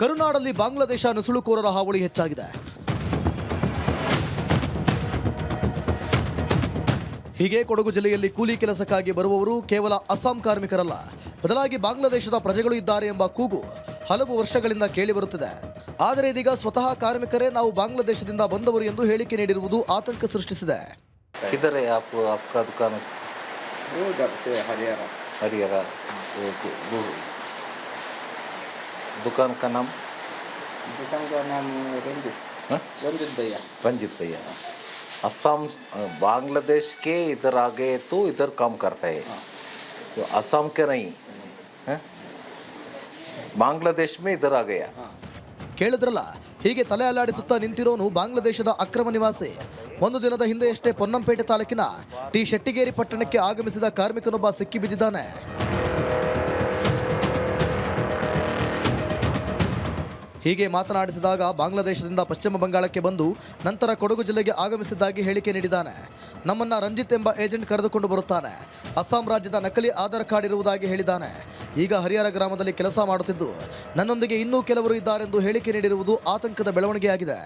ಕರುನಾಡಲ್ಲಿ ಬಾಂಗ್ಲಾದೇಶ ನುಸುಳುಕೋರರ ಹಾವಳಿ ಹೆಚ್ಚಾಗಿದೆ ಹೀಗೆ ಕೊಡಗು ಜಿಲ್ಲೆಯಲ್ಲಿ ಕೂಲಿ ಕೆಲಸಕ್ಕಾಗಿ ಬರುವವರು ಕೇವಲ ಅಸ್ಸಾಂ ಕಾರ್ಮಿಕರಲ್ಲ ಬದಲಾಗಿ ಬಾಂಗ್ಲಾದೇಶದ ಪ್ರಜೆಗಳು ಇದ್ದಾರೆ ಎಂಬ ಕೂಗು ಹಲವು ವರ್ಷಗಳಿಂದ ಕೇಳಿಬರುತ್ತಿದೆ ಆದರೆ ಇದೀಗ ಸ್ವತಃ ಕಾರ್ಮಿಕರೇ ನಾವು ಬಾಂಗ್ಲಾದೇಶದಿಂದ ಬಂದವರು ಎಂದು ಹೇಳಿಕೆ ನೀಡಿರುವುದು ಆತಂಕ ಸೃಷ್ಟಿಸಿದೆ किधर है आप आपका दुकान वो उधर से हरियाणा हरिहरा वो दु- दु- दुकान का नाम दुकान का नाम रंजित हाँ? रंजित भैया रंजित भैया असम बांग्लादेश के इधर आ गए तो इधर काम करता है तो असम के नहीं हैं? बांग्लादेश में इधर आ गया ಕೇಳಿದ್ರಲ್ಲ ಹೀಗೆ ತಲೆ ಅಲ್ಲಾಡಿಸುತ್ತಾ ನಿಂತಿರೋನು ಬಾಂಗ್ಲಾದೇಶದ ಅಕ್ರಮ ನಿವಾಸಿ ಒಂದು ದಿನದ ಹಿಂದೆಯಷ್ಟೇ ಪೊನ್ನಂಪೇಟೆ ತಾಲೂಕಿನ ಟಿ ಶೆಟ್ಟಿಗೇರಿ ಪಟ್ಟಣಕ್ಕೆ ಆಗಮಿಸಿದ ಕಾರ್ಮಿಕನೊಬ್ಬ ಸಿಕ್ಕಿಬಿದ್ದಿದ್ದಾನೆ ಹೀಗೆ ಮಾತನಾಡಿಸಿದಾಗ ಬಾಂಗ್ಲಾದೇಶದಿಂದ ಪಶ್ಚಿಮ ಬಂಗಾಳಕ್ಕೆ ಬಂದು ನಂತರ ಕೊಡಗು ಜಿಲ್ಲೆಗೆ ಆಗಮಿಸಿದ್ದಾಗಿ ಹೇಳಿಕೆ ನೀಡಿದ್ದಾನೆ. ನಮ್ಮನ್ನ ರಂಜಿತ್ ಎಂಬ ಏಜೆಂಟ್ ಕರೆದುಕೊಂಡು ಬರುತ್ತಾನೆ. ಅಸ್ಸಾಂ ರಾಜ್ಯದ ನಕಲಿ ಆಧಾರ್ ಕಾರ್ಡ್ ಇರುವುದಾಗಿ ಹೇಳಿದ್ದಾನೆ. ಈಗ ಹರಿಹರ ಗ್ರಾಮದಲ್ಲಿ ಕೆಲಸ ಮಾಡುತ್ತಿದ್ದು, ನನ್ನೊಂದಿಗೆ ಇನ್ನೂ ಕೆಲವರು ಇದ್ದಾರೆಂದು ಹೇಳಿಕೆ ನೀಡಿರುವುದು ಆತಂಕದ ಬೆಳವಣಿಗೆಯಾಗಿದೆ.